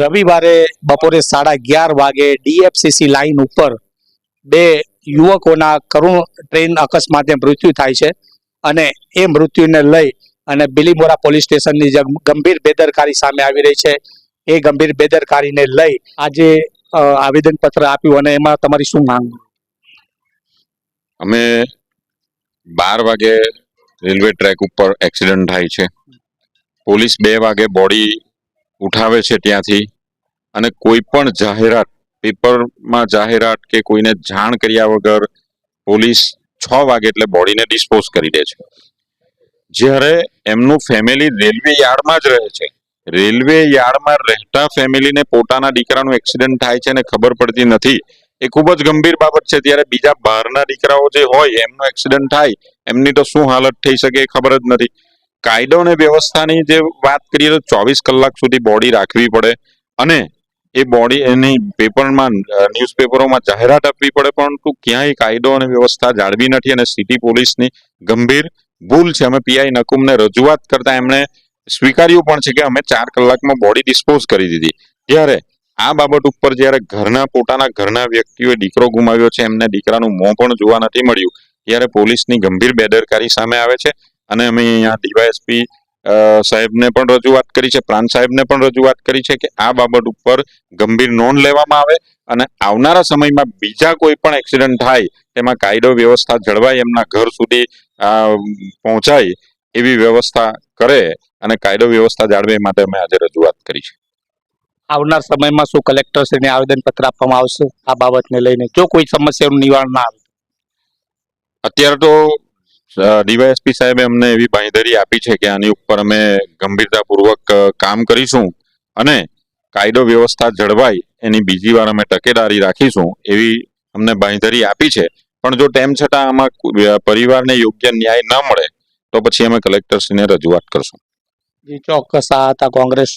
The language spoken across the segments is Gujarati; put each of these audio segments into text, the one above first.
રવિવારે બપોરે સાડા અગિયાર વાગે ડીએફસીસી લાઇન ઉપર બે યુવકોના કરુણ ટ્રેન અકસ્માતે મૃત્યુ થાય છે અને એ મૃત્યુને લઈ અને બિલીમોરા પોલીસ સ્ટેશનની જે ગંભીર બેદરકારી સામે આવી રહી છે, એ ગંભીર બેદરકારીને લઈ આજે આવેદનપત્ર આપ્યું અને એમાં તમારી શું માંગ? અમે બાર વાગે રેલવે ટ્રેક ઉપર એક્સિડન્ટ થાય છે. પોલીસ બે વાગે બોડી ઉઠાવે છે ત્યાંથી. અને કોઈ પણ જાહેરાત, પેપરમાં જાહેરાત કે કોઈને જાણ કર્યા વગર પોલીસ છ વાગે એટલે બોડીને ડિસ્પોઝ કરી દે છે. જ્યારે એમનું ફેમિલી રેલવે યાર્ડમાં જ રહે છે. રેલવે યાર્ડમાં રહેતા ફેમિલીને પોતાના દીકરાનું એક્સિડન્ટ થાય છે અને ખબર પડતી નથી. એ ખૂબ જ ગંભીર બાબત છે. ત્યારે બીજા બહારના દીકરાઓ જે હોય, એમનો એક્સિડન્ટ થાય, એમની તો શું હાલત થઈ શકે એ ખબર જ નથી. કાયદો અને વ્યવસ્થાની જે વાત કરીએ તો ચોવીસ કલાક સુધી બોડી રાખવી પડે અને એ બોડી એની પેપરમાં ન્યૂઝપેપરોમાં જાહેરાત આપવી પડે, પરંતુ ક્યાંય કાયદો અને વ્યવસ્થા જાળવી નથી અને સિટી પોલીસની ગંભીર ભૂલ છે. અમે પીઆઈ નકુમને રજૂઆત કરતા એમણે સ્વીકાર્યું પણ છે કે અમે ચાર કલાકમાં બોડી ડિસ્પોઝ કરી દીધી. ત્યારે આ બાબત ઉપર જ્યારે ઘરના, પોતાના ઘરના વ્યક્તિઓએ દીકરો ગુમાવ્યો છે, એમને દીકરાનું મોં પણ જોવા નથી મળ્યું. ત્યારે પોલીસની ગંભીર બેદરકારી સામે આવે છે. અને અમે અહીંયા ડીવાયએસપી સાહેબને પણ રજૂઆત કરી છે પ્રાંત સાહેબને પણ રજૂઆત કરી છે કે આ બાબત ઉપર ગંભીર નોંધ લેવામાં આવે અને આવનારા સમયમાં બીજા કોઈ પણ એક્સિડન્ટ થાય તેમાં કાયદો વ્યવસ્થા જળવાય એમના ઘર સુધી પહોંચાય એવી વ્યવસ્થા કરે અને કાયદો વ્યવસ્થા જાળવે માટે અમે આજે રજૂઆત કરી છે. આવનાર સમયમાં શું કલેક્ટરશ્રીને આવેદનપત્ર આપવામાં આવશે? આ બાબતને લઈને જો કોઈ સમસ્યાનું નિવારણ ના આવે. અત્યારે તો ડીવાયએસપી સાહેબે અમને એવી બાંયધરી આપી છે કે આની ઉપર અમે ગંભીરતાપૂર્વક કામ કરીશું અને કાયદો વ્યવસ્થા જળવાય, એની બીજી વાર અમે તકેદારી રાખીશું એવી અમને બાંયધરી આપી છે. પણ જો તેમ છતાં આમાં પરિવારને યોગ્ય ન્યાય ન મળે, તો પછી અમે કલેક્ટરશ્રીને રજૂઆત કરશું. ચોક્કસ આ હતા કોંગ્રેસ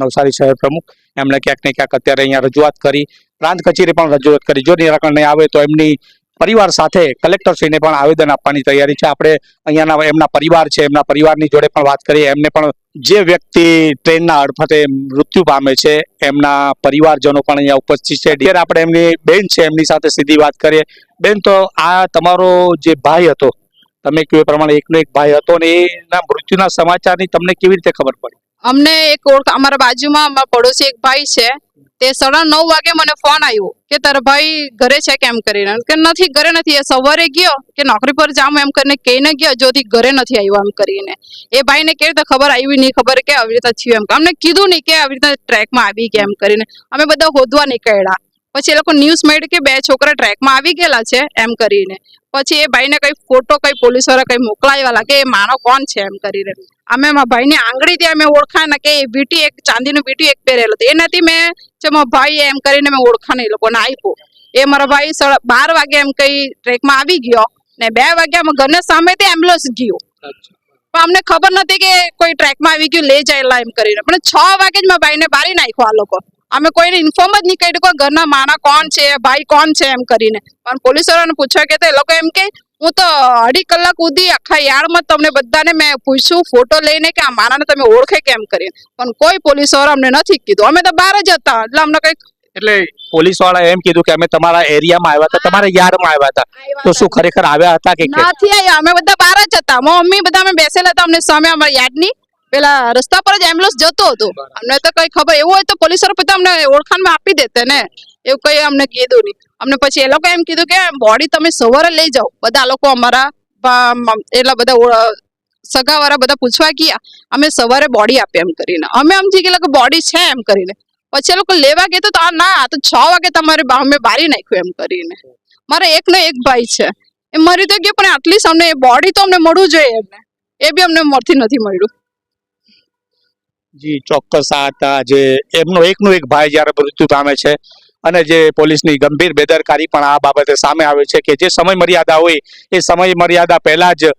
નવસારી શહેર પ્રમુખ. એમણે ક્યાંક ને ક્યાંક અત્યારે અહીંયા રજૂઆત કરી. પ્રાંત કચેરી પણ રજૂઆત કરી. જો નિરાકરણ નહીં આવે તો એમની પરિવાર સાથે કલેક્ટરશ્રીને પણ આવેદન આપવાની તૈયારી છે. આપણે અહીંયાના એમના પરિવાર છે, એમના પરિવારની જોડે પણ વાત કરીએ. એમને પણ જે વ્યક્તિ ટ્રેનના અડફતે મૃત્યુ પામે છે, એમના પરિવારજનો પણ અહીંયા ઉપસ્થિત છે. ડિયર આપણે એમની બેન છે, એમની સાથે સીધી વાત કરીએ. બેન, તો આ તમારો જે ભાઈ હતો, તમે કહ્યું એ પ્રમાણે એકનો એક ભાઈ હતો અને એના મૃત્યુના સમાચારની તમને કેવી રીતે ખબર પડી? અમને એક ઓળખ, અમારા બાજુમાં અમારા પડોશી એક ભાઈ છે, તે સાડા નવ વાગે મને ફોન આવ્યો કે તારા ભાઈ ઘરે છે કેમ કરીને? કે નથી, ઘરે નથી, એ સવારે ગયો કે નોકરી પર જામ એમ કરીને કહીને ગયો, જોથી ઘરે નથી આવ્યો એમ કરીને. એ ભાઈને કેવી રીતે ખબર આવી નહીં ખબર કે આવી રીતે થયું એમ. અમને કીધું નહીં કે આવી રીતે ટ્રેકમાં આવી ગયા એમ કરીને. અમે બધા હોદવા નીકળ્યા. પછી એ લોકો ન્યૂઝ મળ્યું કે બે છોકરા ટ્રેકમાં આવી ગયેલા છે એમ કરીને. પછી એ ભાઈને કઈ ફોટો કઈ પોલીસવાળા કઈ મોકલાવેલા કે એ માનો કોણ છે એમ કરીને. અમે મારા ભાઈની આંગળીથી અમે ઓળખાણ ને કે એ વીટી એક ચાંદીનું વીટી એક પહેરેલું હતું. એનાથી મેં જે મારા ભાઈ એમ કરીને મેં ઓળખાણ એ લોકોને આપ્યું. એ મારા ભાઈ બાર વાગે એમ કઈ ટ્રેકમાં આવી ગયો ને બે વાગે અમે ઘરના સામેથી એમ્બ્યુલન્સ ગયો. પણ અમને ખબર નથી કે કોઈ ટ્રેકમાં આવી ગયું લઈ જાયેલા એમ કરીને. પણ છ વાગે જ મારા ભાઈને બારી નાખ્યો આ લોકો. અમે કોઈને ઇન્ફોર્મ જ નહીં કર્યું કે ઘરના માણા કોણ છે ભાઈ કોણ છે એમ કરીને. પણ પોલીસવાળાને પૂછ્યા કે તે લોકો એમ કે હું તો અઢી કલાક સુધી આખા યાર્ડમાં તમને બધાને મેં પૂછ્યું ફોટો લઈને કે આ મારાને તમે ઓળખે કેમ કરીને પણ કોઈ પોલીસવાળા અમને નથી કીધું. અમે તો બહાર જ હતા. એટલે અમને કંઈક એટલે પોલીસવાળા એમ કીધું કે અમે તમારા એરિયામાં આવ્યા હતા તમારા યાર્ડમાં આવ્યા હતા. તો શું ખરેખર આવ્યા હતા કે? નથી આવ્યા. અમે બધા બહાર જ હતા. મમ્મી બધા અમે બેસેલા હતા અમને સામે અમારા યાર્ડની. પેલા રસ્તા પર જ એમ્બ્યુલન્સ જતો હતો. અમને તો કઈ ખબર એવું હોય તો પોલીસવાળા પછી અમને ઓળખાણમાં આપી દેતે ને. એવું કઈ અમને કીધું નહીં. અમને પછી એ લોકો એમ કીધું કે બોડી તમે સવારે લઈ જાઓ. બધા લોકો અમારા એટલા બધા સગાવાળા બધા પૂછવા ગયા. અમે સવારે બોડી આપી એમ કરીને. અમે સમજી ગયેલા કે બોડી છે એમ કરીને. પછી એ લોકો લેવા ગયા તો ના આ તો છ વાગે તમારે અમે બારી નાખ્યું એમ કરીને. મારે એકનો એક ભાઈ છે. એ મરી તો ગયો પણ આટલી અમને બોડી તો અમને મળવું જોઈએ એમને. એ બી અમને મળતી નથી મળ્યું. જી, ચોક્કસ આ હતા જે એમનો એકનો એક ભાઈ જ્યારે મૃત્યુ પામે છે અને જે પોલીસની ગંભીર બેદરકારી પણ આ બાબતે સામે આવે છે કે જે સમય મર્યાદા હોય, એ સમય મર્યાદા પહેલા જ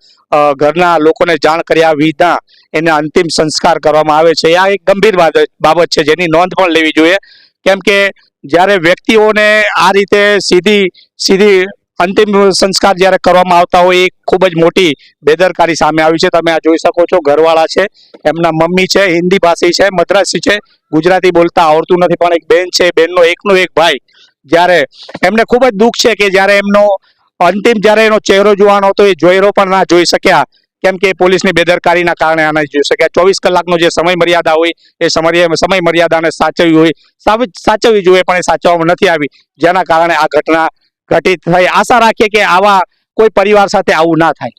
ઘરના લોકોને જાણ કર્યા વિના એને અંતિમ સંસ્કાર કરવામાં આવે છે. આ એક ગંભીર બાબત છે જેની નોંધ પણ લેવી જોઈએ. કેમ કે જ્યારે વ્યક્તિઓને આ રીતે સીધી સીધી અંતિમ સંસ્કાર જ્યારે કરવામાં આવતા હોય એ ખૂબ જ મોટી બેદરકારી સામે આવી છે. તમે આ જોઈ શકો છો, ઘરવાળા છે, એમના મમ્મી છે, હિન્દી ભાષી છે, મદ્રાસી છે, ગુજરાતી બોલતા આવડતું નથી, પણ એક બેન છે બેનનો એકનો એક ભાઈ. જ્યારે એમને ખૂબ જ દુઃખ છે કે જ્યારે એમનો અંતિમ, જ્યારે એનો ચહેરો જોવાનો હતો, એ ચહેરો પણ ના જોઈ શક્યા. કેમ કે પોલીસની બેદરકારીના કારણે આ નથી જોઈ શક્યા. ચોવીસ કલાકનો જે સમય મર્યાદા હોય, એ સમય સમય મર્યાદાને સાચવવી હોય સાચવવી જોઈએ, પણ એ સાચવવામાં નથી આવી. જેના કારણે આ ઘટના ઘટિત થઈ. આશા રાખીએ કે આવા કોઈ પરિવાર સાથે આવું ના થાય.